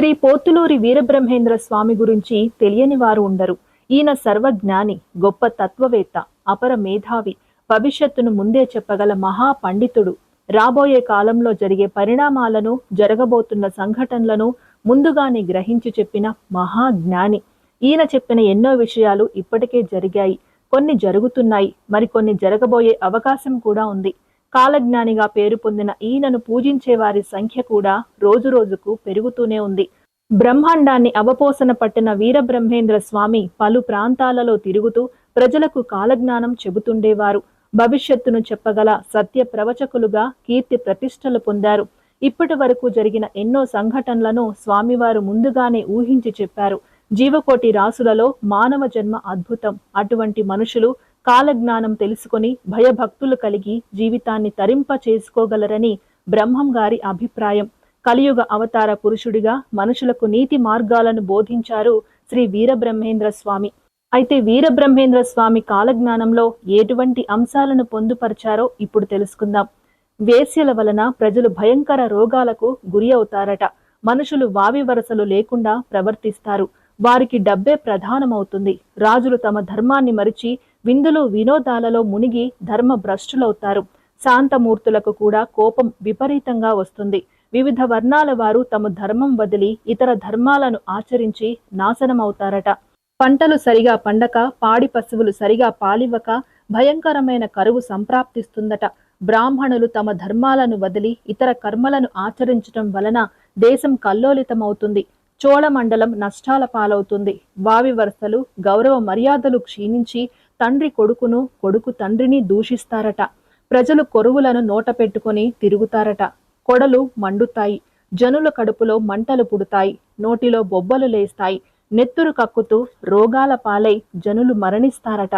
శ్రీ పోతులూరి వీరబ్రహ్మేంద్ర స్వామి గురించి తెలియని వారు ఉండరు. ఈయన సర్వజ్ఞాని గొప్ప తత్వవేత్త అపర మేధావి భవిష్యత్తును ముందే చెప్పగల మహా పండితుడు. రాబోయే కాలంలో జరిగే పరిణామాలను జరగబోతున్న సంఘటనలను ముందుగానే గ్రహించి చెప్పిన మహాజ్ఞాని ఈయన చెప్పిన ఎన్నో విషయాలు ఇప్పటికే జరిగాయి. కొన్ని జరుగుతున్నాయి మరికొన్ని జరగబోయే అవకాశం కూడా ఉంది. కాలజ్ఞానిగా పేరు పొందిన ఈయనను పూజించే వారి సంఖ్య కూడా రోజురోజుకు పెరుగుతూనే ఉంది. బ్రహ్మాండాన్ని అవపోసన పట్టిన వీరబ్రహ్మేంద్ర స్వామి పలు ప్రాంతాలలో తిరుగుతూ ప్రజలకు కాలజ్ఞానం చెబుతుండేవారు. భవిష్యత్తును చెప్పగల సత్య ప్రవచకులుగా కీర్తి ప్రతిష్టలు పొందారు. ఇప్పటి వరకు జరిగిన ఎన్నో సంఘటనలను స్వామివారు ముందుగానే ఊహించి చెప్పారు. జీవకోటి రాసులలో మానవ జన్మ అద్భుతం. అటువంటి మనుషులు కాలజ్ఞానం తెలుసుకొని భయభక్తులు కలిగి జీవితాన్ని తరింప చేసుకోగలరని బ్రహ్మం గారి అభిప్రాయం. కలియుగ అవతార పురుషుడిగా మనుషులకు నీతి మార్గాలను బోధించారు శ్రీ వీరబ్రహ్మేంద్ర స్వామి. అయితే వీరబ్రహ్మేంద్ర స్వామి కాలజ్ఞానంలో ఎటువంటి అంశాలను పొందుపరిచారో ఇప్పుడు తెలుసుకుందాం. వేశ్యల వలన ప్రజలు భయంకర రోగాలకు గురి అవుతారట. మనుషులు వావి వరసలు లేకుండా ప్రవర్తిస్తారు. వారికి డబ్బే ప్రధానమవుతుంది. రాజులు తమ ధర్మాన్ని మరిచి విందులు వినోదాలలో మునిగి ధర్మ భ్రష్టులవుతారు శాంతమూర్తులకు కూడా కోపం విపరీతంగా వస్తుంది. వివిధ వర్ణాల వారు తమ ధర్మం వదిలి ఇతర ధర్మాలను ఆచరించి నాశనమవుతారట. పంటలు సరిగా పండక పాడి పశువులు సరిగా పాలివ్వక భయంకరమైన కరువు సంప్రాప్తిస్తుందట. బ్రాహ్మణులు తమ ధర్మాలను వదిలి ఇతర కర్మలను ఆచరించటం వలన దేశం కల్లోలితమవుతుంది. చోళమండలం నష్టాల పాలవుతుంది. వావి వరుసలు గౌరవ మర్యాదలు క్షీణించి తండ్రి కొడుకును కొడుకు తండ్రిని దూషిస్తారట. ప్రజలు కొరువులను నోట పెట్టుకుని తిరుగుతారట. కొడలు మండుతాయి. జనుల కడుపులో మంటలు పుడతాయి. నోటిలో బొబ్బలు లేస్తాయి. నెత్తురు కక్కుతూ రోగాల పాలై జనులు మరణిస్తారట.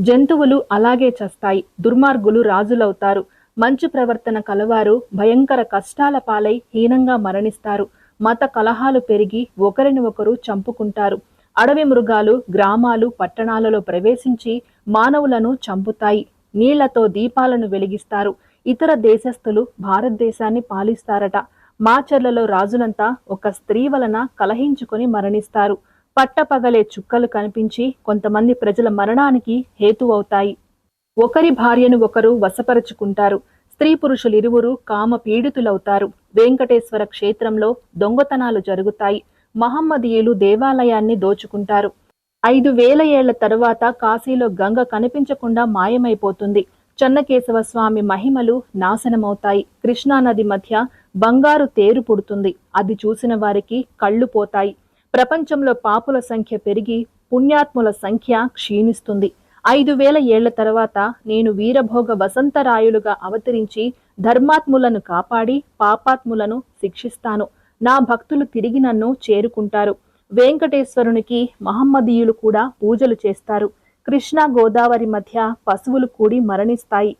జంతువులు అలాగే చస్తాయి. దుర్మార్గులు రాజులవుతారు. మంచు ప్రవర్తన కలవారు భయంకర కష్టాల పాలై హీనంగా మరణిస్తారు. మత కలహాలు పెరిగి ఒకరిని ఒకరు చంపుకుంటారు. అడవి మృగాలు గ్రామాలు పట్టణాలలో ప్రవేశించి మానవులను చంపుతాయి. నీళ్ళతో దీపాలను వెలిగిస్తారు. ఇతర దేశస్థులు భారతదేశాన్ని పాలిస్తారట. మాచర్లలో రాజులంతా ఒక స్త్రీ వలన కలహించుకొని మరణిస్తారు. పట్టపగలే చుక్కలు కనిపించి కొంతమంది ప్రజల మరణానికి హేతువవుతాయి. ఒకరి భార్యను ఒకరు వశపరుచుకుంటారు. స్త్రీ పురుషులిరువురు కామ పీడితులవుతారు వెంకటేశ్వర క్షేత్రంలో దొంగతనాలు జరుగుతాయి. మహమ్మదీయులు దేవాలయాన్ని దోచుకుంటారు. ఐదు వేల ఏళ్ళ తరువాత కాశీలో గంగ కనిపించకుండా మాయమైపోతుంది. చెన్నకేశవ స్వామి మహిమలు నాశనమవుతాయి. కృష్ణానది మధ్య బంగారు తేరు పుడుతుంది. అది చూసిన వారికి కళ్ళు పోతాయి. ప్రపంచంలో పాపుల సంఖ్య పెరిగి పుణ్యాత్ముల సంఖ్య క్షీణిస్తుంది. ఐదు వేల ఏళ్ళ తర్వాత నేను వీరభోగ వసంతరాయులుగా అవతరించి ధర్మాత్ములను కాపాడి పాపాత్ములను శిక్షిస్తాను. నా భక్తులు తిరిగి నన్ను చేరుకుంటారు. వెంకటేశ్వరునికి మహమ్మదీయులు కూడా పూజలు చేస్తారు. కృష్ణా గోదావరి మధ్య పశువులు కూడి మరణిస్తాయి.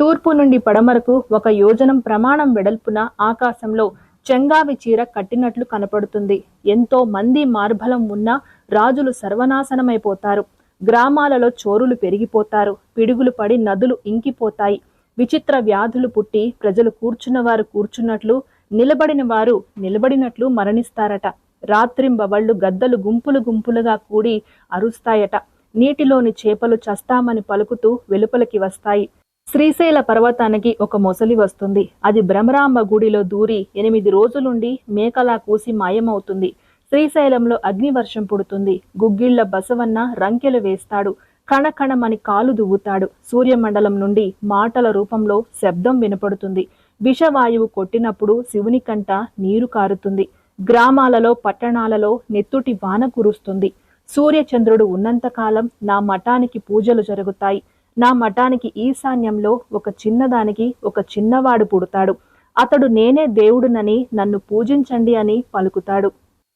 తూర్పు నుండి పడమరకు ఒక యోజనం ప్రమాణం వెడల్పున ఆకాశంలో చెంగావి చీర కట్టినట్లు కనపడుతుంది. ఎంతో మంది మార్బలం ఉన్న రాజులు సర్వనాశనమైపోతారు. గ్రామాలలో చోరులు పెరిగిపోతారు. పిడుగులు పడి నదులు ఇంకిపోతాయి. విచిత్ర వ్యాధులు పుట్టి ప్రజలు కూర్చున్నవారు కూర్చున్నట్లు నిలబడిన వారు నిలబడినట్లు మరణిస్తారట. రాత్రింబవళ్ళు గద్దలు గుంపులు గుంపులుగా కూడి అరుస్తాయట. నీటిలోని చేపలు చస్తామని పలుకుతూ వెలుపలికి వస్తాయి. శ్రీశైల పర్వతానికి ఒక మొసలి వస్తుంది. అది భ్రమరాంబ గుడిలో దూరి ఎనిమిది రోజులుండి మేకలా కూసి మాయమవుతుంది. శ్రీశైలంలో అగ్నివర్షం పుడుతుంది. గుగ్గిళ్ళ బసవన్న రంకెలు వేస్తాడు. కణకణమని కాలు దువ్వుతాడు. సూర్యమండలం నుండి మాటల రూపంలో శబ్దం వినపడుతుంది. విషవాయువు కొట్టినప్పుడు శివుని కంట నీరు కారుతుంది. గ్రామాలలో పట్టణాలలో నెత్తుటి వాన కురుస్తుంది. సూర్యచంద్రుడు ఉన్నంతకాలం నా మఠానికి పూజలు జరుగుతాయి. నా మఠానికి ఈశాన్యంలో ఒక చిన్నదానికి ఒక చిన్నవాడు పుడతాడు. అతడు నేనే దేవుడునని నన్ను పూజించండి అని పలుకుతాడు.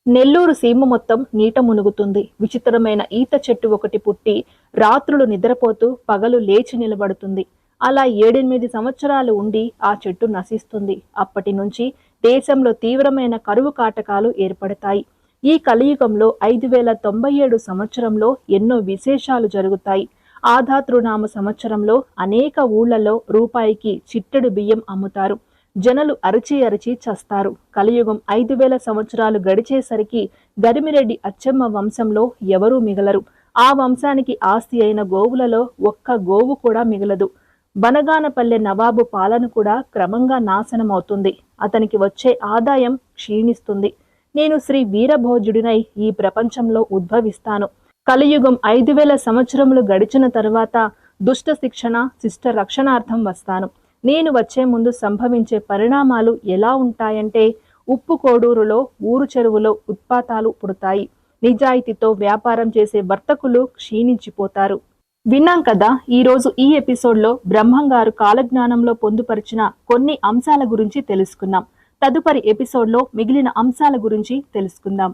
నెల్లూరు సీమ మొత్తం నీట మునుగుతుంది. విచిత్రమైన ఈత చెట్టు ఒకటి పుట్టి రాత్రులు నిద్రపోతూ పగలు లేచి నిలబడుతుంది. అలా ఏడెనిమిది సంవత్సరాలు ఉండి ఆ చెట్టు నశిస్తుంది. అప్పటి నుంచి దేశంలో తీవ్రమైన కరువు కాటకాలు ఏర్పడతాయి. ఈ కలియుగంలో ఐదు వేల తొంభై ఏడు సంవత్సరంలో ఎన్నో విశేషాలు జరుగుతాయి. ఆధాతృనామ సంవత్సరంలో అనేక ఊళ్ళలో రూపాయికి చిట్టెడు బియ్యం అమ్ముతారు. జనలు అరిచి అరిచి చస్తారు. కలియుగం ఐదు వేల సంవత్సరాలు గడిచేసరికి గరిమిరెడ్డి అచ్చమ్మ వంశంలో ఎవరూ మిగలరు. ఆ వంశానికి ఆస్తి అయిన గోవులలో ఒక్క గోవు కూడా మిగలదు. బనగానపల్లె నవాబు పాలన కూడా క్రమంగా నాశనమవుతుంది. అతనికి వచ్చే ఆదాయం క్షీణిస్తుంది. నేను శ్రీ వీరభోజుడినై ఈ ప్రపంచంలో ఉద్భవిస్తాను. కలియుగం ఐదు వేల సంవత్సరములు గడిచిన తరువాత దుష్ట శిక్షణ శిష్ట రక్షణార్థం వస్తాను. నేను వచ్చే ముందు సంభవించే పరిణామాలు ఎలా ఉంటాయంటే ఉప్పు కోడూరులో ఊరు చెరువులో ఉత్పాతాలు పుడతాయి. నిజాయితీతో వ్యాపారం చేసే వర్తకులు క్షీణించిపోతారు. విన్నాం కదా ఈరోజు ఈ ఎపిసోడ్లో బ్రహ్మంగారు కాలజ్ఞానంలో పొందుపరిచిన కొన్ని అంశాల గురించి తెలుసుకున్నాం తదుపరి ఎపిసోడ్లో మిగిలిన అంశాల గురించి తెలుసుకుందాం.